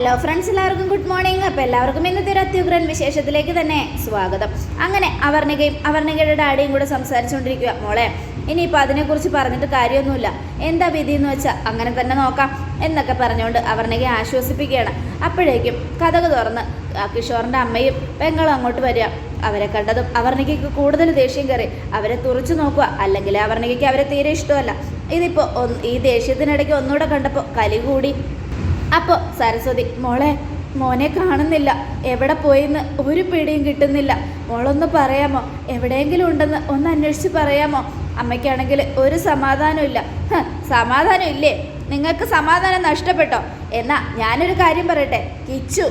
Hello friends എല്ലാവർക്കും good morning അപ്പോൾ എല്ലാവർക്കും ഇന്നത്തെ ഒരു അത്യുഗ്രൻ വിശേഷത്തിലേക്ക് തന്നെ സ്വാഗതം. അങ്ങനെ അവർണികയും അവർണികയുടെ ഡാഡിയും കൂടെ സംസാരിച്ചുകൊണ്ടിരിക്കുക മോളെ ഇനിയിപ്പോൾ അതിനെക്കുറിച്ച് പറഞ്ഞിട്ട് കാര്യമൊന്നുമില്ല. എന്താ വിധി എന്ന് വെച്ചാൽ അങ്ങനെ തന്നെ നോക്കാം എന്നൊക്കെ പറഞ്ഞുകൊണ്ട് അവർണികയെ ആശ്വസിപ്പിക്കുകയാണ്. അപ്പോഴേക്കും കഥക തുറന്ന് കിഷോറിന്റെ അമ്മയും പെങ്ങളും അങ്ങോട്ട് വരിക. അവരെ കണ്ടതും അവർണികയ്ക്ക് കൂടുതൽ ദേഷ്യം കയറി. അവരെ തുറച്ചു നോക്കുക. അല്ലെങ്കിൽ അവർണികയ്ക്ക് അവരെ തീരെ ഇഷ്ടമല്ല. ഇതിപ്പോൾ ഈ ദേഷ്യത്തിനിടയ്ക്ക് ഒന്നുകൂടെ കണ്ടപ്പോൾ കലി കൂടി. അപ്പോൾ സരസ്വതി മോളെ മോനെ കാണുന്നില്ല. എവിടെ പോയിന്ന് ഒരു പിടിയും കിട്ടുന്നില്ല. മോളൊന്ന് പറയാമോ? എവിടെയെങ്കിലും ഉണ്ടെന്ന് ഒന്ന് അന്വേഷിച്ച് പറയാമോ? അമ്മയ്ക്കാണെങ്കിൽ ഒരു സമാധാനമില്ല സമാധാനം ഇല്ലേ നിങ്ങൾക്ക് സമാധാനം നഷ്ടപ്പെട്ടോ? എന്നാ ഞാനൊരു കാര്യം പറയട്ടെ. കിച്ചു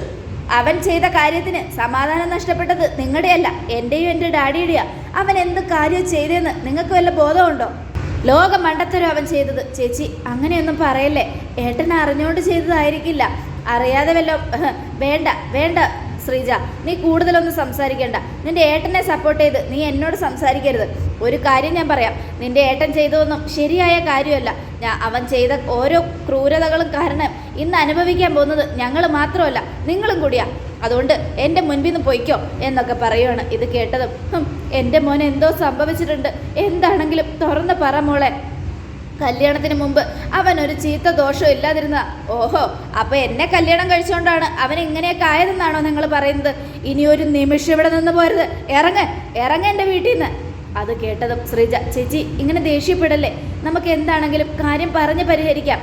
അവൻ ചെയ്ത കാര്യത്തിന് സമാധാനം നഷ്ടപ്പെട്ടത് നിങ്ങളുടെയല്ല. എന്റെയും എന്റെ ഡാഡിയുടെയാണ് അവൻ എന്ത് കാര്യം ചെയ്തതെന്ന് നിങ്ങൾക്ക് വല്ല ബോധമുണ്ടോ? ലോക മണ്ടത്തരം അവൻ ചെയ്തത്. ചേച്ചി അങ്ങനെയൊന്നും പറയല്ലേ? ഏട്ടൻ അറിഞ്ഞുകൊണ്ട് ചെയ്തതായിരിക്കില്ല. അറിയാതെ വല്ലോ വേണ്ട വേണ്ട ശ്രീജ. നീ കൂടുതലൊന്നും സംസാരിക്കേണ്ട. നിന്റെ ഏട്ടനെ സപ്പോർട്ട് ചെയ്ത് നീ എന്നോട് സംസാരിക്കരുത്. ഒരു കാര്യം ഞാൻ പറയാം. നിന്റെ ഏട്ടൻ ചെയ്തതൊന്നും ശരിയായ കാര്യമല്ല. ഞാൻ അവൻ ചെയ്ത ഓരോ ക്രൂരതകളും കാരണം ഇന്ന് അനുഭവിക്കാൻ പോകുന്നത് ഞങ്ങൾ മാത്രമല്ല നിങ്ങളും കൂടിയാ. അതുകൊണ്ട് എന്റെ മുൻപിൽ നിന്ന് പൊയ്ക്കോ എന്നൊക്കെ പറയുവാണ് ഇത് കേട്ടതും. "ഹും, എന്റെ മോൻ എന്തോ സംഭവിച്ചിട്ടുണ്ട്. എന്താണെങ്കിലും തുറന്ന് പറ മോളെ. കല്യാണത്തിന് മുമ്പ് അവൻ ഒരു ചീത്ത ദോഷവും ഇല്ലാതിരുന്ന ഓഹോ അപ്പൊ എന്നെ കല്യാണം കഴിച്ചുകൊണ്ടാണ് അവൻ ഇങ്ങനെയൊക്കെ ആയതെന്നാണോ നിങ്ങൾ പറയുന്നത്? ഇനി ഒരു നിമിഷം ഇവിടെ നിന്ന് പോരുത്. ഇറങ്ങ് ഇറങ്ങ എന്റെ വീട്ടിൽ നിന്ന് അത് കേട്ടതും ശ്രീജ ചേച്ചി ഇങ്ങനെ ദേഷ്യപ്പെടല്ലേ? നമുക്ക് എന്താണെങ്കിലും കാര്യം പറഞ്ഞ് പരിഹരിക്കാം.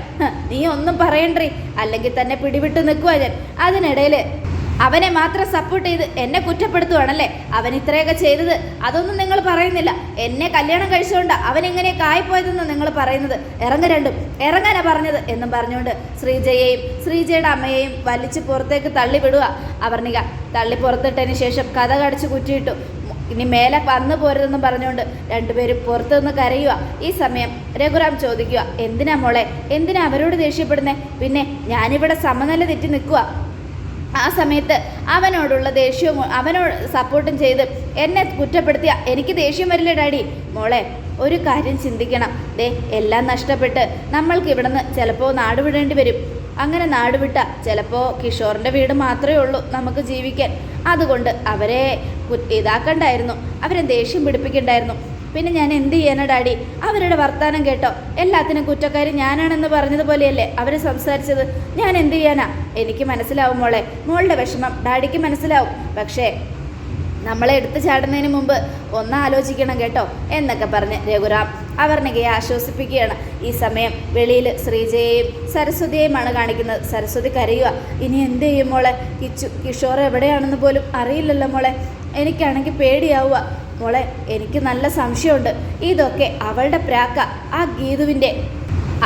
നീ ഒന്നും പറയണ്ടേ അല്ലെങ്കിൽ തന്നെ പിടിവിട്ട് നിൽക്കുക ഞാൻ. അതിനിടയിൽ അവനെ മാത്രം സപ്പോർട്ട് ചെയ്ത് എന്നെ കുറ്റപ്പെടുത്തുവാണല്ലേ? അവൻ ഇത്രയൊക്കെ ചെയ്തത് അതൊന്നും നിങ്ങൾ പറയുന്നില്ല. എന്നെ കല്യാണം കഴിച്ചുകൊണ്ട് അവൻ ഇങ്ങനെയൊക്കെ ആയിപ്പോയതെന്ന് നിങ്ങൾ പറയുന്നത്. ഇറങ്ങ രണ്ടും. ഇറങ്ങാനാ പറഞ്ഞത് എന്നും പറഞ്ഞുകൊണ്ട് ശ്രീജയെയും ശ്രീജയുടെ അമ്മയെയും വലിച്ച് പുറത്തേക്ക് തള്ളിവിടുക. അവർണിക തള്ളി പുറത്തിട്ടതിന് ശേഷം കഥ കടിച്ച് കുറ്റിയിട്ടു. ഇനി മേലെ വന്നു പോരുതെന്നും പറഞ്ഞുകൊണ്ട് രണ്ടുപേരും പുറത്തുനിന്ന് കരയുക. ഈ സമയം രഘുറാം ചോദിക്കുക എന്തിനാ മോളെ? എന്തിനാ അവരോട് ദേഷ്യപ്പെടുന്നേ? പിന്നെ ഞാനിവിടെ സമനില തെറ്റി നിൽക്കുക ആ സമയത്ത് അവനോടുള്ള ദേഷ്യവും അവനോട് സപ്പോർട്ടും ചെയ്ത് എന്നെ കുറ്റപ്പെടുത്തിയ എനിക്ക് ദേഷ്യം വരില്ല ഡാഡി? മോളെ ഒരു കാര്യം ചിന്തിക്കണം. ദേ എല്ലാം നഷ്ടപ്പെട്ട് നമ്മൾക്ക് ഇവിടുന്ന് ചിലപ്പോൾ നാടുവിടേണ്ടി വരും. അങ്ങനെ നാടുവിട്ട ചിലപ്പോൾ കിഷോറിന്റെ വീട് മാത്രമേ ഉള്ളൂ നമുക്ക് ജീവിക്കാൻ. അതുകൊണ്ട് അവരെ ഇതാക്കണ്ടായിരുന്നു. അവരെ ദേഷ്യം പിടിപ്പിക്കണ്ടായിരുന്നു. പിന്നെ ഞാൻ എന്ത് ചെയ്യാനാ ഡാഡി? അവരുടെ വർത്താനം കേട്ടോ. എല്ലാത്തിനും കുറ്റക്കാരി ഞാനാണെന്ന് പറഞ്ഞതുപോലെയല്ലേ അവർ സംസാരിച്ചത്? ഞാൻ എന്ത് ചെയ്യാനാ? എനിക്ക് മനസ്സിലാവും മോളെ. മോളുടെ വിഷമം ഡാഡിക്ക് മനസ്സിലാവും. പക്ഷേ നമ്മളെ എടുത്തു ചാടുന്നതിന് മുമ്പ് ഒന്ന് ആലോചിക്കണം കേട്ടോ എന്നൊക്കെ പറഞ്ഞ് രഘുറാം അവർണികയെ ആശ്വസിപ്പിക്കുകയാണ്. ഈ സമയം വെളിയിൽ ശ്രീജയെയും സരസ്വതിയെയുമാണ് കാണിക്കുന്നത്. സരസ്വതി കരയുക ഇനി എന്ത് ചെയ്യും മോളെ? കിച്ചു കിഷോർ എവിടെയാണെന്ന് പോലും അറിയില്ലല്ലോ മോളെ. എനിക്കാണെങ്കിൽ പേടിയാവുക മോളെ എനിക്ക് നല്ല സംശയമുണ്ട്. ഇതൊക്കെ അവളുടെ പ്രാക്ക ആ ഗീതുവിന്റെ.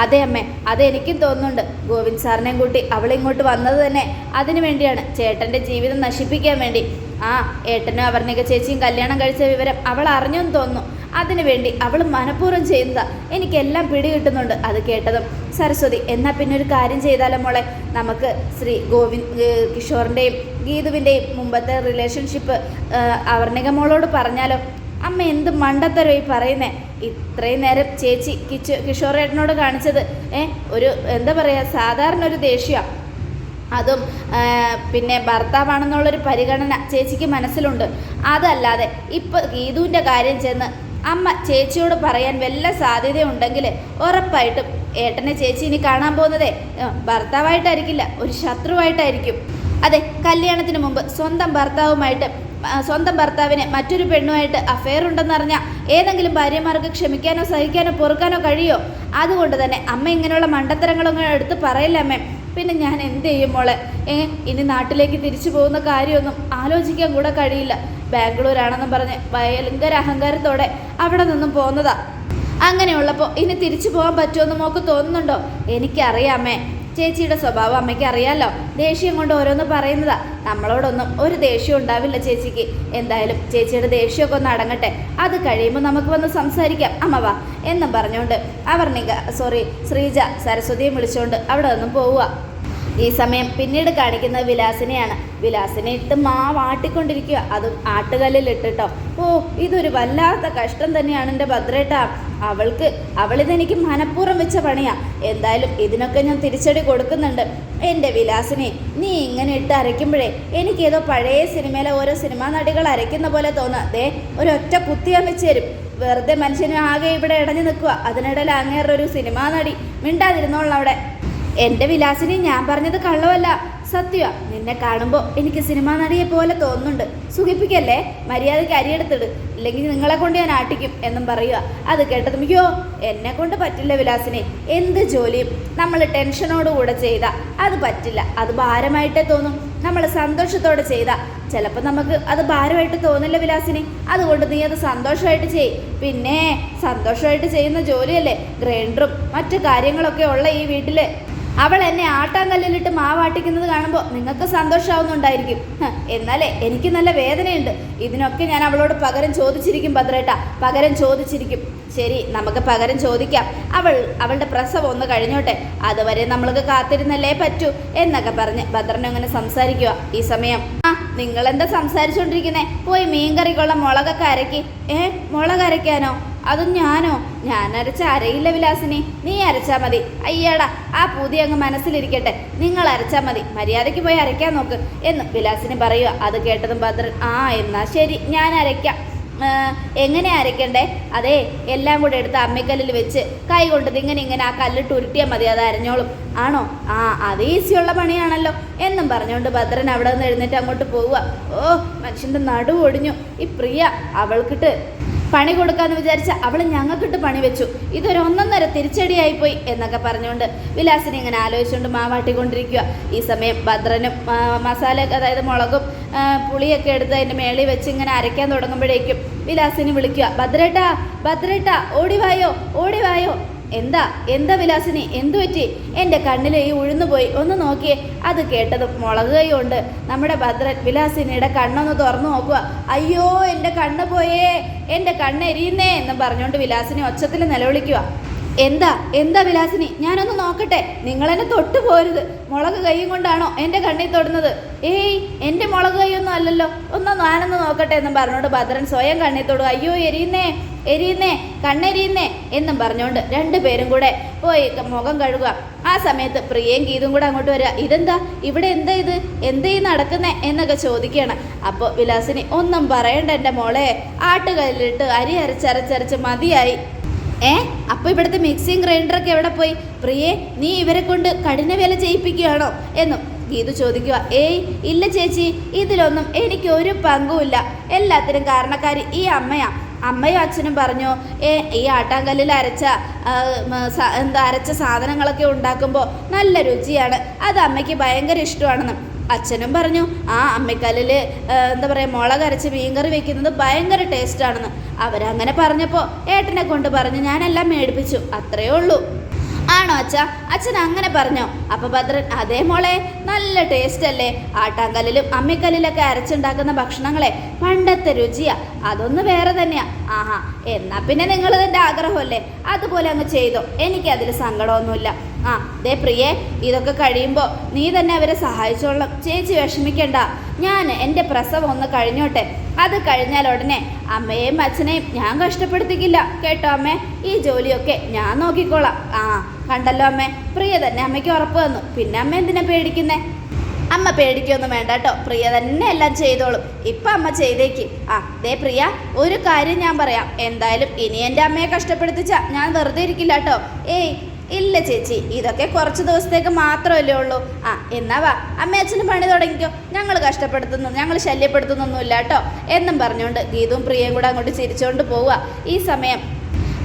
അതെ അമ്മേ അതെനിക്കും തോന്നുന്നുണ്ട്. ഗോവിന്ദ് സാറിനെയും കൂട്ടി അവളിങ്ങോട്ട് വന്നത് തന്നെ അതിനു വേണ്ടിയാണ് ചേട്ടന്റെ ജീവിതം നശിപ്പിക്കാൻ വേണ്ടി. ആ ഏട്ടനും അവർണിക ചേച്ചിയും കല്യാണം കഴിച്ച വിവരം അവൾ അറിഞ്ഞെന്ന് തോന്നുന്നു. അതിനു വേണ്ടി അവൾ മനഃപൂർവം ചെയ്യുന്നതാ എനിക്കെല്ലാം പിടികിട്ടുന്നുണ്ട് അത് കേട്ടതും. സരസ്വതി എന്നാൽ പിന്നെ ഒരു കാര്യം ചെയ്താലോ മോളെ? നമുക്ക് ശ്രീ ഗോവിന്ദ് കിഷോറിന്റെയും ഗീതുവിന്റെയും മുമ്പത്തെ റിലേഷൻഷിപ്പ് അവർണിക മോളോട് പറഞ്ഞാലോ? അമ്മ എന്ത് മണ്ടത്തരോ ഈ പറയുന്നേ? ഇത്രയും നേരം ചേച്ചി കിച്ചു കിഷോറേട്ടനോട് കാണിച്ചത് ഏ ഒരു എന്താ പറയുക സാധാരണ ഒരു ദേഷ്യമാണ് അതും പിന്നെ ഭർത്താവാണെന്നുള്ളൊരു പരിഗണന ചേച്ചിക്ക് മനസ്സിലുണ്ട്. അതല്ലാതെ ഇപ്പം ഗീതുവിന്റെ കാര്യം ചെന്ന് അമ്മ ചേച്ചിയോട് പറയാൻ വല്ല സാധ്യതയുണ്ടെങ്കിൽ ഉറപ്പായിട്ടും ഏട്ടനെ ചേച്ചി ഇനി കാണാൻ പോകുന്നതേ ഭർത്താവായിട്ടായിരിക്കില്ല ഒരു ശത്രുവായിട്ടായിരിക്കും. അതെ കല്യാണത്തിന് മുമ്പ് സ്വന്തം ഭർത്താവുമായിട്ട് സ്വന്തം ഭർത്താവിന് മറ്റൊരു പെണ്ണുമായിട്ട് അഫെയർ ഉണ്ടെന്നറിഞ്ഞ ഏതെങ്കിലും ഭാര്യമാർക്ക് ക്ഷമിക്കാനോ സഹിക്കാനോ പൊറുക്കാനോ കഴിയോ? അതുകൊണ്ട് തന്നെ അമ്മ ഇങ്ങനെയുള്ള മണ്ടത്തരങ്ങളൊന്നും എടുത്ത് പറയില്ല അമ്മേ. പിന്നെ ഞാൻ എന്ത് ചെയ്യും മോളെ? ഏ ഇനി നാട്ടിലേക്ക് തിരിച്ചു പോകുന്ന കാര്യമൊന്നും ആലോചിക്കാൻ കൂടെ കഴിയില്ല. ബാംഗ്ലൂരാണെന്നും പറഞ്ഞ് ഭയങ്കര അഹങ്കാരത്തോടെ അവിടെ നിന്നും പോകുന്നതാ അങ്ങനെയുള്ളപ്പോൾ ഇനി തിരിച്ചു പോകാൻ പറ്റുമെന്ന് മോക്ക് തോന്നുന്നുണ്ടോ? എനിക്കറിയാമേ ചേച്ചിയുടെ സ്വഭാവം അമ്മയ്ക്ക് അറിയാലോ? ദേഷ്യം കൊണ്ട് ഓരോന്ന് പറയുന്നതാ. നമ്മളോടൊന്നും ഒരു ദേഷ്യം ഉണ്ടാവില്ല ചേച്ചിക്ക്. എന്തായാലും ചേച്ചിയുടെ ദേഷ്യമൊക്കെ ഒന്ന് അടങ്ങട്ടെ. അത് കഴിയുമ്പോൾ നമുക്ക് വന്ന് സംസാരിക്കാം. അമ്മ വാ. എന്നും പറഞ്ഞുകൊണ്ട് അവർണിക സോറി ശ്രീജ സരസ്വതിയും വിളിച്ചുകൊണ്ട് അവിടെ നിന്നും പോവുക. ഈ സമയം പിന്നീട് കാണിക്കുന്നത് വിലാസിനെയാണ്. വിലാസിനെ ഇട്ട് മാവാട്ടിക്കൊണ്ടിരിക്കുക അതും ആട്ടുകല്ലിൽ ഇട്ടിട്ടോ ഓ ഇതൊരു വല്ലാത്ത കഷ്ടം തന്നെയാണ് എന്റെ ഭദ്രേട്ട. അവൾക്ക് അവളിതെനിക്ക് മനഃപൂർവം വെച്ച പണിയാ. എന്തായാലും ഇതിനൊക്കെ ഞാൻ തിരിച്ചടി കൊടുക്കുന്നുണ്ട്. എന്റെ വിലാസിനെ നീ ഇങ്ങനെ ഇട്ട് അരയ്ക്കുമ്പോഴേ എനിക്കേതോ പഴയ സിനിമയിലെ ഓരോ സിനിമാ നടികൾ അരയ്ക്കുന്ന പോലെ തോന്നുക ദേ ഒരൊറ്റ കുത്തിയാൻ വെച്ച് തരും. വെറുതെ മനുഷ്യന് ആകെ ഇവിടെ ഇടഞ്ഞു നിൽക്കുക അതിനിടയിൽ അങ്ങേറൊരു സിനിമാ നടി. മിണ്ടാതിരുന്നോളാം അവിടെ. എന്റെ വിലാസിനി ഞാൻ പറഞ്ഞത് കള്ളവല്ല സത്യ നിന്നെ കാണുമ്പോൾ എനിക്ക് സിനിമാ നടിയെ പോലെ തോന്നുന്നുണ്ട്. സുഖിപ്പിക്കല്ലേ? മര്യാദയ്ക്ക് അരിയെടുത്തിട് ഇല്ലെങ്കിൽ നിങ്ങളെ കൊണ്ട് ഞാൻ ആട്ടിക്കും എന്നും പറയുക. അത് കേട്ടത് മിക്കോ? എന്നെ കൊണ്ട് പറ്റില്ല വിലാസിനെ. എന്ത് ജോലിയും നമ്മൾ ടെൻഷനോടുകൂടെ ചെയ്ത. അത് പറ്റില്ല. അത് ഭാരമായിട്ടേ തോന്നും. നമ്മൾ സന്തോഷത്തോടെ ചെയ്ത. ചിലപ്പോൾ നമുക്ക് അത് ഭാരമായിട്ട് തോന്നില്ല വിലാസിനി. അതുകൊണ്ട് നീ അത് സന്തോഷമായിട്ട് ചെയ് പിന്നെ സന്തോഷമായിട്ട് ചെയ്യുന്ന ജോലിയല്ലേ? ഗ്രൈൻഡറും മറ്റു കാര്യങ്ങളൊക്കെ ഉള്ള ഈ വീട്ടിൽ അവൾ എന്നെ ആട്ടാങ്കല്ലിലിട്ട് മാവാട്ടിക്കുന്നത് കാണുമ്പോൾ നിങ്ങൾക്ക് സന്തോഷമാവുന്നുണ്ടായിരിക്കും എന്നാലേ എനിക്ക് നല്ല വേദനയുണ്ട്. ഇതിനൊക്കെ ഞാൻ അവളോട് പകരം ചോദിച്ചിരിക്കും ഭദ്രേട്ട. പകരം ചോദിച്ചിരിക്കും. ശരി നമുക്ക് പകരം ചോദിക്കാം. അവൾ അവളുടെ പ്രസവം ഒന്ന് കഴിഞ്ഞോട്ടെ. അതുവരെ നമ്മൾക്ക് കാത്തിരുന്നല്ലേ പറ്റൂ എന്നൊക്കെ പറഞ്ഞ് ഭദ്രനങ്ങനെ സംസാരിക്കുക ഈ സമയം ആ നിങ്ങളെന്താ സംസാരിച്ചുകൊണ്ടിരിക്കുന്നേ പോയി മീൻകറിക്കുള്ള മുളകൊക്കെ അരക്കി. ഏ മുളക് അരയ്ക്കാനോ അതും ഞാനോ? ഞാൻ അരച്ച അരയില്ല വിലാസിനി. നീ അരച്ചാ മതി. അയ്യടാ ആ പൂതി അങ്ങ് മനസ്സിലിരിക്കട്ടെ. നിങ്ങൾ അരച്ചാ മതി. മര്യാദയ്ക്ക് പോയി അരയ്ക്കാൻ നോക്ക് എന്ന് വിലാസിനി പറയുക. അത് കേട്ടതും ഭദ്രൻ ആ എന്നാ ശരി ഞാൻ അരയ്ക്കാം. എങ്ങനെ അരയ്ക്കണ്ടേ? അതെ എല്ലാം കൂടെ എടുത്ത് അമ്മിക്കല്ലിൽ വെച്ച് കൈ കൊണ്ടത് ഇങ്ങനെ ഇങ്ങനെ ആ കല്ലിട്ട് ഉരുട്ടിയാൽ മതി അത് അരഞ്ഞോളും. ആണോ? ആ അത് ഈസിയുള്ള പണിയാണല്ലോ എന്നും പറഞ്ഞുകൊണ്ട് ഭദ്രൻ അവിടെ നിന്ന് എഴുന്നേറ്റ് അങ്ങോട്ട് പോവുക. ഓ മനുഷ്യന്റെ നടുവൊടിഞ്ഞു ഈ പ്രിയ അവൾക്കിട്ട് പണി കൊടുക്കാന്ന് വിചാരിച്ച അവൾ ഞങ്ങൾക്കിട്ട് പണി വെച്ചു. ഇതൊരു ഒന്നൊന്നര തിരിച്ചടിയായിപ്പോയി എന്നൊക്കെ പറഞ്ഞുകൊണ്ട് വിലാസിനെ ഇങ്ങനെ ആലോചിച്ചുകൊണ്ട് മാവാട്ടിക്കൊണ്ടിരിക്കുക. ഈ സമയം ഭദ്രനും മസാല അതായത് മുളകും പുളിയൊക്കെ എടുത്ത് അതിന്റെ മേളിൽ വെച്ച് ഇങ്ങനെ അരയ്ക്കാൻ തുടങ്ങുമ്പോഴേക്കും വിലാസിനി വിളിക്കുക. ഭദ്രേട്ടാ ഭദ്രേട്ടാ ഓടിവായോ ഓടിവായോ എന്താ? എന്താ വിലാസിനി? എന്തു പറ്റി? എന്റെ കണ്ണിൽ ഈ ഉഴുന്നു പോയി ഒന്ന് നോക്കിയേ. അത് കേട്ടതും മുളക് കൈ നമ്മുടെ ഭദ്രൻ വിലാസിനിയുടെ കണ്ണൊന്ന് തുറന്നു നോക്കുക. അയ്യോ എന്റെ കണ്ണ് പോയേ. എന്റെ കണ്ണ് എരിയുന്നേ എന്ന് പറഞ്ഞുകൊണ്ട് വിലാസിനി ഒച്ചത്തിൽ നിലവിളിക്കുക. എന്താ? എന്താ വിലാസിനി? ഞാനൊന്ന് നോക്കട്ടെ. നിങ്ങൾ എന്നെ തൊട്ടു പോരുത്. മുളക് കൈയും കൊണ്ടാണോ എന്റെ കണ്ണിൽ തൊടുന്നത്? ഏയ് എന്റെ മുളക് കൈയൊന്നും അല്ലല്ലോ. ഒന്ന് ഞാനൊന്ന് നോക്കട്ടെ എന്ന് പറഞ്ഞുകൊണ്ട് ഭദ്രൻ സ്വയം കണ്ണിൽ തൊടുക. അയ്യോ എരിയുന്നേ. എരിയുന്നേ കണ്ണെരിയുന്നേ എന്നും പറഞ്ഞുകൊണ്ട് രണ്ടുപേരും കൂടെ പോയി മുഖം കഴുകുക. ആ സമയത്ത് പ്രിയയും ഗീതും കൂടെ അങ്ങോട്ട് വരിക. ഇതെന്താ? ഇവിടെ എന്താ ഇത്? എന്തേ നടക്കുന്നേ? എന്നൊക്കെ ചോദിക്കുകയാണ്. അപ്പോൾ വിലാസിനി ഒന്നും പറയണ്ട എന്റെ മോളെ. ആട്ടുകല്ലിട്ട് അരി അരച്ചരച്ചരച്ച് മതിയായി. ഏ? അപ്പൊ ഇവിടുത്തെ മിക്സിയും ഗ്രൈൻഡറൊക്കെ എവിടെ പോയി? പ്രിയേ നീ ഇവരെ കൊണ്ട് കഠിന വില ചെയ്യിപ്പിക്കുകയാണോ? എന്നും ഗീതു ചോദിക്കുക. ഏയ് ഇല്ല ചേച്ചി. ഇതിലൊന്നും എനിക്ക് ഒരു പങ്കുമില്ല എല്ലാത്തിനും കാരണക്കാരി ഈ അമ്മയാ. അമ്മയും അച്ഛനും പറഞ്ഞു ഏ ഈ ആട്ടാങ്കല്ലിൽ അരച്ച എന്താ അരച്ച സാധനങ്ങളൊക്കെ ഉണ്ടാക്കുമ്പോൾ നല്ല രുചിയാണ്. അത് അമ്മയ്ക്ക് ഭയങ്കര ഇഷ്ടമാണെന്ന്. അച്ഛനും പറഞ്ഞു ആ അമ്മിക്കല്ലിൽ എന്താ പറയുക മുളക് അരച്ച് മീൻകറി വെക്കുന്നത് ഭയങ്കര ടേസ്റ്റാണെന്ന് അവരങ്ങനെ പറഞ്ഞപ്പോൾ ഏട്ടനെ കൊണ്ട് പറഞ്ഞു ഞാനെല്ലാം മേടിപ്പിച്ചു. അത്രയേ ഉള്ളൂ. ആണോ അച്ഛ? അച്ഛൻ അങ്ങനെ പറഞ്ഞോ. അപ്പൊ ഭദ്രൻ അതേ മോളെ നല്ല ടേസ്റ്റ് അല്ലേ? ആട്ടാങ്കല്ലിലും അമ്മിക്കല്ലിലൊക്കെ അരച്ചുണ്ടാക്കുന്ന ഭക്ഷണങ്ങളെ പണ്ടത്തെ രുചിയാ. അതൊന്ന് വേറെ തന്നെയാ. ആഹാ എന്നാ പിന്നെ നിങ്ങൾ ഇതിന്റെ ആഗ്രഹമല്ലേ? അതുപോലെ അങ്ങ് ചെയ്തോ. എനിക്കതിൽ സങ്കടമൊന്നുമില്ല. ആ ദേ പ്രിയെ ഇതൊക്കെ കഴിയുമ്പോൾ നീ തന്നെ അവരെ സഹായിച്ചോളാം. ചേച്ചി വിഷമിക്കണ്ട. ഞാൻ എന്റെ പ്രസവം ഒന്ന് കഴിഞ്ഞോട്ടെ. അത് കഴിഞ്ഞാൽ ഉടനെ അമ്മയെയും അച്ഛനെയും ഞാൻ കഷ്ടപ്പെടുത്തിക്കില്ല. കേട്ടോ അമ്മേ? ഈ ജോലിയൊക്കെ ഞാൻ നോക്കിക്കോളാം. ആ കണ്ടല്ലോ അമ്മേ. പ്രിയ തന്നെ അമ്മയ്ക്ക് ഉറപ്പ് തന്നു. പിന്നെ അമ്മ എന്തിനാ പേടിക്കുന്നേ? അമ്മ പേടിക്കൊന്നും വേണ്ട കേട്ടോ. പ്രിയ തന്നെ എല്ലാം ചെയ്തോളും. ഇപ്പം അമ്മ ചെയ്തേക്ക്. ആ ദേ പ്രിയ ഒരു കാര്യം ഞാൻ പറയാം. എന്തായാലും ഇനി എന്റെ അമ്മയെ കഷ്ടപ്പെടുത്തിച്ച ഞാൻ വെറുതെ ഇരിക്കില്ല കേട്ടോ. ഏയ് ഇല്ല ചേച്ചി ഇതൊക്കെ കുറച്ച് ദിവസത്തേക്ക് മാത്രമല്ലേ ഉള്ളൂ. ആ എന്നാ വാ അമ്മ അച്ഛനും പണി തുടങ്ങിക്കോ. ഞങ്ങൾ കഷ്ടപ്പെടുത്തുന്നു ഞങ്ങൾ ശല്യപ്പെടുത്തുന്നൊന്നുമില്ല കേട്ടോ. എന്നും പറഞ്ഞുകൊണ്ട് ഗീതും പ്രിയയും കൂടെ അങ്ങോട്ട് ചിരിച്ചുകൊണ്ട് പോവുക. ഈ സമയം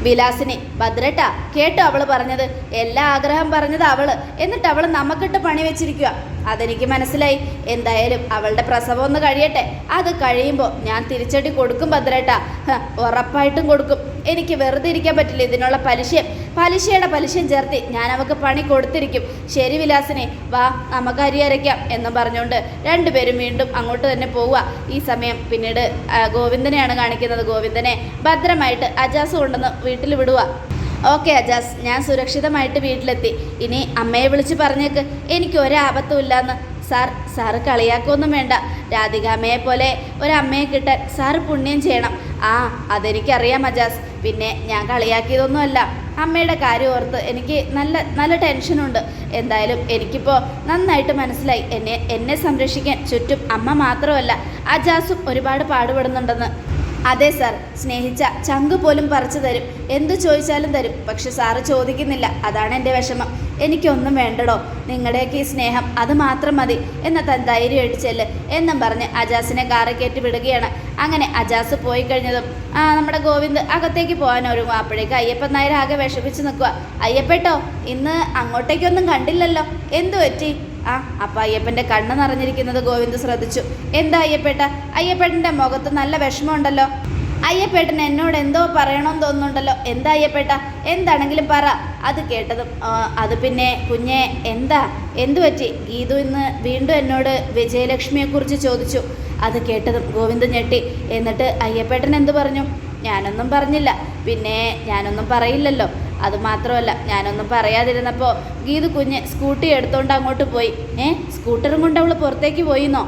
വിലാസിനി ഭദ്രട്ട കേട്ടോ അവൾ പറഞ്ഞത്? എല്ലാ ആഗ്രഹം പറഞ്ഞത് അവൾ. എന്നിട്ട് അവൾ നമുക്കിട്ട് പണി വെച്ചിരിക്കുക അതെനിക്ക് മനസ്സിലായി. എന്തായാലും അവളുടെ പ്രസവം ഒന്ന് കഴിയട്ടെ. അത് കഴിയുമ്പോൾ ഞാൻ തിരിച്ചടി കൊടുക്കും ഭദ്രേട്ട. ഉറപ്പായിട്ടും കൊടുക്കും. എനിക്ക് വെറുതെ ഇരിക്കാൻ പറ്റില്ല ഇതിനുള്ള പലിശയും. പലിശയുടെ പലിശയും ചേർത്തി ഞാൻ അവൾക്ക് പണി കൊടുത്തിരിക്കും. ശരി വിലാസിനെ വാ നമുക്ക് അരി അരയ്ക്കാം എന്ന് പറഞ്ഞുകൊണ്ട് രണ്ടുപേരും വീണ്ടും അങ്ങോട്ട് തന്നെ പോവുക. ഈ സമയം പിന്നീട് ഗോവിന്ദനെയാണ് കാണിക്കുന്നത്. ഗോവിന്ദനെ ഭദ്രമായിട്ട് അജാസ് കൊണ്ടുവന്ന് വീട്ടിൽ വിടുക. ഓക്കെ അജാസ് ഞാൻ സുരക്ഷിതമായിട്ട് വീട്ടിലെത്തി. ഇനി അമ്മയെ വിളിച്ച് പറഞ്ഞേക്ക്. എനിക്ക് ഒരാപത്തും ഇല്ലാന്ന്. സാർ സാറ് കളിയാക്കൊന്നും വേണ്ട. രാധികാമ്മയെ പോലെ ഒരമ്മയെ കിട്ടാൻ സാറ് പുണ്യം ചെയ്യണം. ആ അതെനിക്കറിയാം അജാസ്. പിന്നെ ഞാൻ കളിയാക്കിയതൊന്നുമല്ല. അമ്മയുടെ കാര്യം ഓർത്ത് എനിക്ക് നല്ല നല്ല ടെൻഷനുണ്ട്. എന്തായാലും എനിക്കിപ്പോൾ നന്നായിട്ട് മനസ്സിലായി. എന്നെ എന്നെ സംരക്ഷിക്കാൻ ചുറ്റും അമ്മ മാത്രമല്ല അജാസും ഒരുപാട് പാടുപെടുന്നുണ്ടെന്ന്. അതെ സാർ സ്നേഹിച്ച ചങ്ക് പോലും പറിച്ചു തരും. എന്തു ചോദിച്ചാലും തരും. പക്ഷെ സാറ് ചോദിക്കുന്നില്ല. അതാണ് എന്റെ വിഷമം. എനിക്കൊന്നും വേണ്ടടോ. നിങ്ങളുടെയൊക്കെ ഈ സ്നേഹം അത് മാത്രം മതി. എന്ന തൻ ധൈര്യം അടിച്ചല്ല്. എന്നും പറഞ്ഞ് അജാസിനെ കാറ് കയറ്റി വിടുകയാണ്. അങ്ങനെ അജാസ് പോയി കഴിഞ്ഞതും ആ നമ്മുടെ ഗോവിന്ദ് അകത്തേക്ക് പോകാൻ ഒരുങ്ങും. അപ്പോഴേക്ക് അയ്യപ്പൻ നായർ ആകെ വിഷമിച്ച് നിൽക്കുക അയ്യപ്പെട്ടോ ഇന്ന് അങ്ങോട്ടേക്കൊന്നും കണ്ടില്ലല്ലോ. എന്തു പറ്റി? ആ അപ്പം അയ്യപ്പന്റെ കണ്ണ് നിറഞ്ഞിരിക്കുന്നത് ഗോവിന്ദ് ശ്രദ്ധിച്ചു. എന്താ അയ്യപ്പേട്ട? അയ്യപ്പേട്ടന്റെ മുഖത്ത് നല്ല വിഷമമുണ്ടല്ലോ. അയ്യപ്പേട്ടൻ എന്നോട് എന്തോ പറയണമെന്ന് തോന്നുന്നുണ്ടല്ലോ. എന്താ അയ്യപ്പേട്ട? എന്താണെങ്കിലും പറ. അത് കേട്ടതും അത് പിന്നെ കുഞ്ഞെ എന്താ? എന്തു പറ്റി? ഗീതു ഇന്ന് വീണ്ടും എന്നോട് വിജയലക്ഷ്മിയെക്കുറിച്ച് ചോദിച്ചു. അത് കേട്ടതും ഗോവിന്ദ് ഞെട്ടി. എന്നിട്ട് അയ്യപ്പേട്ടൻ എന്തു പറഞ്ഞു? ഞാനൊന്നും പറഞ്ഞില്ല. പിന്നെ ഞാനൊന്നും പറയില്ലല്ലോ. അതുമാത്രമല്ല ഞാനൊന്നും പറയാതിരുന്നപ്പോൾ ഗീതു കുഞ്ഞ് സ്കൂട്ടി എടുത്തോണ്ട് അങ്ങോട്ട് പോയി. ഏ സ്കൂട്ടറും കൊണ്ട് അവൾ പുറത്തേക്ക് പോയിന്നോ?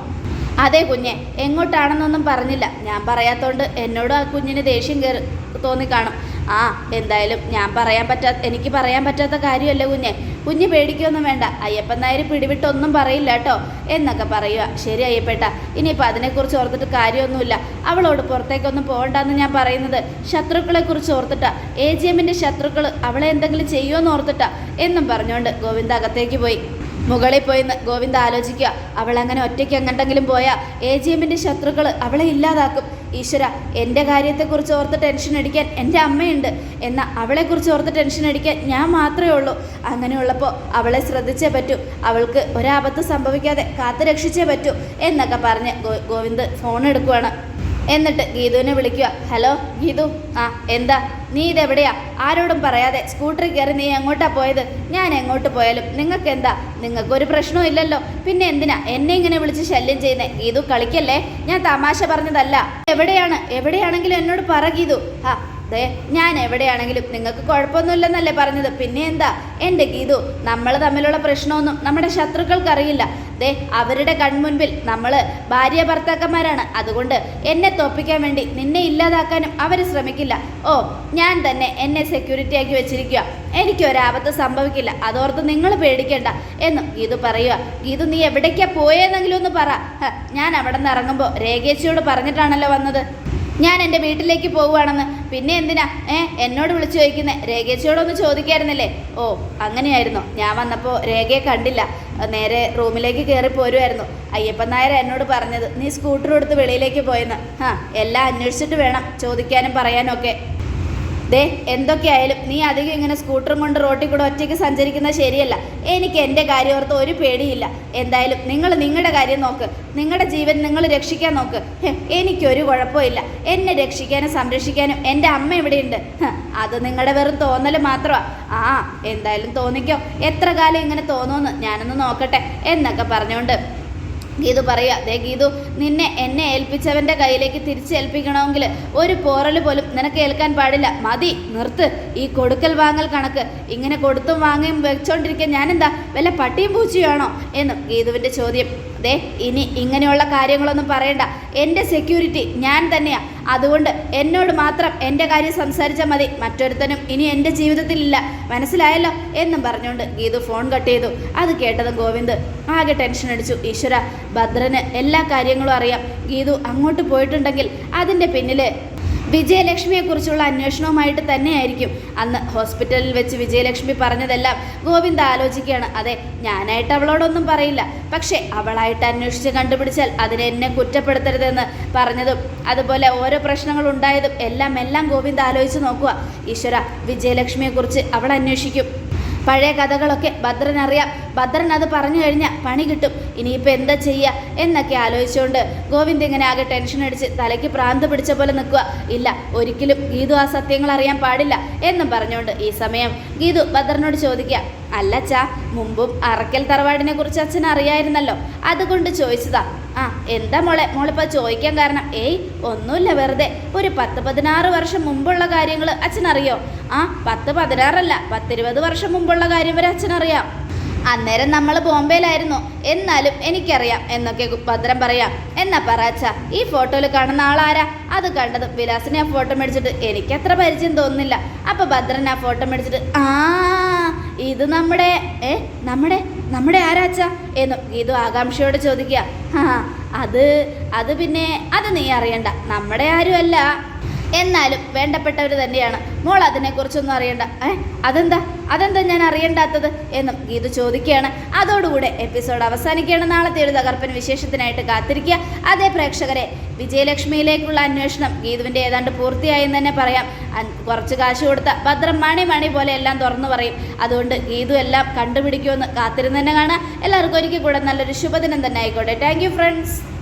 അതെ കുഞ്ഞെ എങ്ങോട്ടാണെന്നൊന്നും പറഞ്ഞില്ല. ഞാൻ പറയാത്തോണ്ട് എന്നോടും ആ കുഞ്ഞിന് ദേഷ്യം കയറി തോന്നിക്കാണും ആ എന്തായാലും ഞാൻ പറയാൻ പറ്റാ എനിക്ക് പറയാൻ പറ്റാത്ത കാര്യമല്ല കുഞ്ഞെ. കുഞ്ഞ് പേടിക്കൊന്നും വേണ്ട. അയ്യപ്പൻ നായർ പിടിവിട്ടൊന്നും പറയില്ല കേട്ടോ എന്നൊക്കെ പറയുക ശരി അയ്യപ്പേട്ട. ഇനിയിപ്പോൾ അതിനെക്കുറിച്ച് ഓർത്തിട്ട് കാര്യമൊന്നുമില്ല. അവളോട് പുറത്തേക്കൊന്നും പോകണ്ടെന്ന് ഞാൻ പറയുന്നത് ശത്രുക്കളെക്കുറിച്ച് ഓർത്തിട്ടാ. എ ജി എമ്മിന്റെ ശത്രുക്കൾ അവളെ എന്തെങ്കിലും ചെയ്യുമെന്ന് ഓർത്തിട്ടാ. എന്നും പറഞ്ഞുകൊണ്ട് ഗോവിന്ദ അകത്തേക്ക് പോയി. മുകളിൽ പോയി ഗോവിന്ദ ആലോചിക്കുക. അവളങ്ങനെ ഒറ്റയ്ക്ക് എങ്ങോട്ടെങ്കിലും പോയാൽ എ ജി എമ്മിന്റെ ശത്രുക്കൾ അവളെ ഇല്ലാതാക്കും. ഈശ്വര എന്റെ കാര്യത്തെക്കുറിച്ച് ഓർത്ത് ടെൻഷൻ അടിക്കാൻ എന്റെ അമ്മയുണ്ട് എന്നാൽ അവളെക്കുറിച്ച് ഓർത്ത് ടെൻഷൻ അടിക്കാൻ ഞാൻ മാത്രമേ ഉള്ളൂ. അങ്ങനെയുള്ളപ്പോൾ അവളെ ശ്രദ്ധിച്ചേ പറ്റൂ. അവൾക്ക് ഒരാപത്ത് സംഭവിക്കാതെ കാത്തു രക്ഷിച്ചേ പറ്റൂ എന്നൊക്കെ പറഞ്ഞ് ഗോവിന്ദ് ഫോൺ എടുക്കുവാണ്. എന്നിട്ട് ഗീതുവിനെ വിളിക്കുക. ഹലോ ഗീതു. ആ എന്താ? നീ ഇതെവിടെയാ? ആരോടും പറയാതെ സ്കൂട്ടറിൽ കയറി നീ എങ്ങോട്ടാ പോയത്? ഞാൻ എങ്ങോട്ട് പോയാലും നിങ്ങൾക്ക് എന്താ നിങ്ങൾക്കൊരു പ്രശ്നവും ഇല്ലല്ലോ. പിന്നെ എന്തിനാ എന്നെ ഇങ്ങനെ വിളിച്ച് ശല്യം ചെയ്യുന്നേ? ഗീതു കളിക്കല്ലേ? ഞാൻ തമാശ പറഞ്ഞതല്ല. എവിടെയാണ്? എവിടെയാണെങ്കിലും എന്നോട് പറ ഗീതു. ആ ദേ ഞാൻ എവിടെയാണെങ്കിലും നിങ്ങൾക്ക് കുഴപ്പമൊന്നുമില്ലെന്നല്ലേ പറഞ്ഞത്. പിന്നെ എന്താ? എന്റെ ഗീതു നമ്മൾ തമ്മിലുള്ള പ്രശ്നമൊന്നും നമ്മുടെ ശത്രുക്കൾക്ക് അറിയില്ല ദേ അവരുടെ കൺമുൻപിൽ നമ്മൾ ഭാര്യ ഭർത്താക്കന്മാരാണ്. അതുകൊണ്ട് എന്നെ തോപ്പിക്കാൻ വേണ്ടി നിന്നെ ഇല്ലാതാക്കാനും അവർ ശ്രമിക്കില്ല. ഓ ഞാൻ തന്നെ എന്നെ സെക്യൂരിറ്റി ആക്കി വെച്ചിരിക്കുക എനിക്കൊരാപത്ത് സംഭവിക്കില്ല. അതോർത്ത് നിങ്ങൾ പേടിക്കേണ്ട എന്നും ഗീതു പറയുക ഗീതു നീ എവിടേക്കാ പോയെന്നെങ്കിലും ഒന്ന് പറ. ഞാൻ അവിടെ നിന്ന് ഇറങ്ങുമ്പോൾ രേഖേച്ചിയോട് പറഞ്ഞിട്ടാണല്ലോ വന്നത്. ഞാൻ എന്റെ വീട്ടിലേക്ക് പോവുകയാണെന്ന് പിന്നെ എന്തിനാ? ഏ എന്നോട് വിളിച്ചു ചോദിക്കുന്നത് രേഖേച്ചിയോടൊന്ന് ചോദിക്കായിരുന്നില്ലേ? ഓ അങ്ങനെയായിരുന്നു. ഞാൻ വന്നപ്പോൾ രേഖയെ കണ്ടില്ല. നേരെ റൂമിലേക്ക് കയറി പോരുമായിരുന്നു അയ്യപ്പൻ നായർ എന്നോട് പറഞ്ഞത് നീ സ്കൂട്ടർ എടുത്ത് വെളിയിലേക്ക് പോയെന്ന്. ആ എല്ലാം അന്വേഷിച്ചിട്ട് വേണം. ചോദിക്കാനും പറയാനും ഒക്കെ. ദേ എന്തൊക്കെയായാലും നീ അധികം ഇങ്ങനെ സ്കൂട്ടറും കൊണ്ട് റോട്ടിൽ കൂടെ ഒറ്റയ്ക്ക് സഞ്ചരിക്കുന്നത് ശരിയല്ല. എനിക്ക് എന്റെ കാര്യം ഓർത്ത് ഒരു പേടിയില്ല. എന്തായാലും നിങ്ങൾ നിങ്ങളുടെ കാര്യം നോക്ക്. നിങ്ങളുടെ ജീവൻ നിങ്ങൾ രക്ഷിക്കാൻ നോക്ക്. എനിക്കൊരു കുഴപ്പമില്ല. എന്നെ രക്ഷിക്കാനും സംരക്ഷിക്കാനും എന്റെ അമ്മ ഇവിടെയുണ്ട്. അത് നിങ്ങളുടെ വെറും തോന്നൽ മാത്രമാണ് ആ എന്തായാലും തോന്നിക്കോ. എത്ര കാലം ഇങ്ങനെ തോന്നുമെന്ന് ഞാനൊന്ന് നോക്കട്ടെ എന്നൊക്കെ പറഞ്ഞുകൊണ്ട് ഗീതു പറയുക ദേ ഗീതു നിന്നെ എന്നെ ഏൽപ്പിച്ചവന്റെ കയ്യിലേക്ക് തിരിച്ചേൽപ്പിക്കണമെങ്കിൽ ഒരു പോറൽ പോലും നിനക്ക് ഏൽക്കാൻ പാടില്ല. മതി നിർത്ത്. ഈ കൊടുക്കൽ വാങ്ങൽ കണക്ക്. ഇങ്ങനെ കൊടുത്തും വാങ്ങിയും വെച്ചോണ്ടിരിക്കാൻ ഞാനെന്താ വല്ല പട്ടിയും പൂച്ചയാണോ എന്നും ഗീതുവിന്റെ ചോദ്യം. ദേ ഇനി ഇങ്ങനെയുള്ള കാര്യങ്ങളൊന്നും പറയണ്ട. എന്റെ സെക്യൂരിറ്റി ഞാൻ തന്നെയാ. അതുകൊണ്ട് എന്നോട് മാത്രം എന്റെ കാര്യം സംസാരിച്ചാൽ മതി. മറ്റൊരുത്തനും ഇനി എന്റെ ജീവിതത്തിലില്ല. മനസ്സിലായല്ലോ? എന്നും പറഞ്ഞുകൊണ്ട് ഗീതു ഫോൺ കട്ട് ചെയ്തു. അത് കേട്ടതും ഗോവിന്ദ് ആകെ ടെൻഷൻ അടിച്ചു. ഈശ്വര ഭദ്രന് എല്ലാ കാര്യങ്ങളും അറിയാം. ഗീതു അങ്ങോട്ട് പോയിട്ടുണ്ടെങ്കിൽ അതിന്റെ പിന്നിൽ വിജയലക്ഷ്മിയെക്കുറിച്ചുള്ള അന്വേഷണവുമായിട്ട് തന്നെയായിരിക്കും. അന്ന് ഹോസ്പിറ്റലിൽ വെച്ച് വിജയലക്ഷ്മി പറഞ്ഞതെല്ലാം ഗോവിന്ദ് ആലോചിക്കുകയാണ്. അതെ ഞാനായിട്ട് അവളോടൊന്നും പറയില്ല. പക്ഷേ അവളായിട്ട് അന്വേഷിച്ച് കണ്ടുപിടിച്ചാൽ അതിനെ എന്നെ കുറ്റപ്പെടുത്തരുതെന്ന് പറഞ്ഞതും അതുപോലെ ഓരോ പ്രശ്നങ്ങൾ ഉണ്ടായതും എല്ലാം എല്ലാം ഗോവിന്ദ് ആലോചിച്ച് നോക്കുക. ഈശ്വര വിജയലക്ഷ്മിയെക്കുറിച്ച് അവൾ അന്വേഷിക്കും. പഴയ കഥകളൊക്കെ ഭദ്രൻ അറിയാം ഭദ്രൻ അത് പറഞ്ഞു കഴിഞ്ഞാൽ പണി കിട്ടും. ഇനിയിപ്പോൾ എന്താ ചെയ്യുക എന്നൊക്കെ ആലോചിച്ചുകൊണ്ട് ഗോവിന്ദ് ഇങ്ങനെ ആകെ ടെൻഷൻ അടിച്ച് തലയ്ക്ക് പ്രാന്ത് പിടിച്ച പോലെ നിൽക്കുക ഇല്ല ഒരിക്കലും ഗീതു ആ സത്യങ്ങൾ അറിയാൻ പാടില്ല എന്നും പറഞ്ഞുകൊണ്ട് ഈ സമയം ഗീതു ഭദ്രനോട് ചോദിക്കുക അല്ല അച്ഛാ മുമ്പും അറക്കൽ തറവാടിനെ കുറിച്ച് അച്ഛൻ അറിയായിരുന്നല്ലോ. അതുകൊണ്ട് ചോദിച്ചതാ. ആ എന്താ മോളെ? മോളിപ്പോൾ ചോദിക്കാൻ കാരണം ഏയ് ഒന്നുമില്ല വെറുതെ. ഒരു പത്ത് പതിനാറ് വർഷം മുമ്പുള്ള കാര്യങ്ങൾ അച്ഛനറിയോ? ആ പത്ത് പതിനാറല്ല പത്തിരുപത് വർഷം മുമ്പുള്ള കാര്യം വരെ അച്ഛനറിയാം. അന്നേരം നമ്മൾ ബോംബെയിലായിരുന്നു. എന്നാലും എനിക്കറിയാം എന്നൊക്കെ ഭദ്രം പറയാം. എന്നാ പറച്ച ഈ ഫോട്ടോയിൽ കാണുന്ന ആളാരാ? അത് കണ്ടത് വിലാസിനെ ആ ഫോട്ടോ മേടിച്ചിട്ട് എനിക്കത്ര പരിചയം തോന്നുന്നില്ല. അപ്പൊ ഭദ്രൻ ആ ഫോട്ടോ മേടിച്ചിട്ട് ആ ഇത് നമ്മുടെ ഏ നമ്മുടെ നമ്മുടെ ആരാച്ച? എന്ന് ഗീതു ആകാംക്ഷയോട് ചോദിക്കുക. അത് അത് പിന്നെ അത് നീ അറിയണ്ട. നമ്മുടെ ആരുമല്ല. എന്നാലും വേണ്ടപ്പെട്ടവർ തന്നെയാണ്. മോൾ അതിനെക്കുറിച്ചൊന്നും അറിയണ്ട. ഏ അതെന്താ? അതെന്താ ഞാൻ അറിയണ്ടാത്തത് എന്നും ഗീതു ചോദിക്കുകയാണ്. അതോടുകൂടെ എപ്പിസോഡ് അവസാനിക്കുകയാണ്. നാളത്തെ ഒരു തകർപ്പൻ വിശേഷത്തിനായിട്ട് കാത്തിരിക്കുക. അതേ പ്രേക്ഷകരെ വിജയലക്ഷ്മിയിലേക്കുള്ള അന്വേഷണം ഗീതുവിന്റെ ഏതാണ്ട് പൂർത്തിയായെന്ന് തന്നെ പറയാം. കുറച്ച് കാശ് കൊടുത്ത ഭദ്രം മണി മണി പോലെ എല്ലാം തുറന്നു പറയും. അതുകൊണ്ട് ഗീതു എല്ലാം കണ്ടുപിടിക്കുമെന്ന് കാത്തിരുന്ന് തന്നെ കാണാം എല്ലാവർക്കും ഒരിക്കൽ കൂടെ നല്ലൊരു ശുഭദിനം തന്നെ ആയിക്കോട്ടെ. Thank friends